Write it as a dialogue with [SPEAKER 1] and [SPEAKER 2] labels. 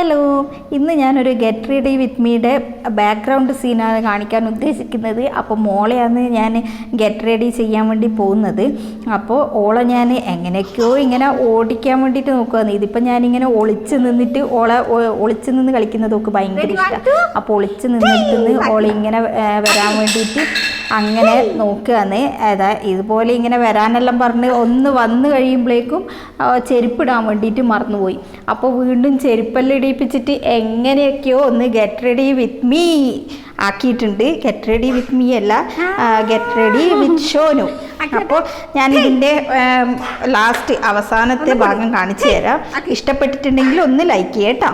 [SPEAKER 1] Hello ഇന്ന് ഞാനൊരു get ready with മീയുടെ ബാക്ക്ഗ്രൗണ്ട് സീനാണ് കാണിക്കാൻ ഉദ്ദേശിക്കുന്നത്. അപ്പോൾ മോളെയാണ് ഞാൻ ഗെറ്റ് റെഡി ചെയ്യാൻ വേണ്ടി പോകുന്നത്. അപ്പോൾ ഓളെ ഞാൻ എങ്ങനെയൊക്കെയോ ഇങ്ങനെ ഓടിക്കാൻ വേണ്ടിയിട്ട് നോക്കുകയാണ് ഇതിപ്പോൾ ഞാനിങ്ങനെ ഒളിച്ച് നിന്നിട്ട് ഓളെ ഒളിച്ച് നിന്ന് കളിക്കുന്നതൊക്കെ ഭയങ്കര ഇഷ്ടമാണ് അപ്പോൾ ഒളിച്ച് നിന്നിട്ട് ഓളെ ഇങ്ങനെ വരാൻ വേണ്ടിയിട്ട് അങ്ങനെ നോക്കുകയാണ്. അതാ ഇതുപോലെ ഇങ്ങനെ വരാനെല്ലാം പറഞ്ഞ് ഒന്ന് വന്നു കഴിയുമ്പോഴേക്കും ചെരുപ്പിടാൻ വേണ്ടിയിട്ട് മറന്നുപോയി. അപ്പോൾ വീണ്ടും ചെരുപ്പെല്ലാം ഇടിയിപ്പിച്ചിട്ട് എങ്ങനെയൊക്കെയോ ഒന്ന് ഗെറ്റ് റെഡി വിത്ത് മീ ആക്കിയിട്ടുണ്ട്. ഗെറ്റ് റെഡി വിത്ത് മീ അല്ല ഗെറ്റ് റെഡി വിത്ത് ഷോനു. അപ്പോൾ ഞാൻ ഇതിന്റെ ലാസ്റ്റ് അവസാനത്തെ ഭാഗം കാണിച്ചു തരാം. ഇഷ്ടപ്പെട്ടിട്ടുണ്ടെങ്കിൽ ഒന്ന് ലൈക്ക് ചെയ്യട്ടോ.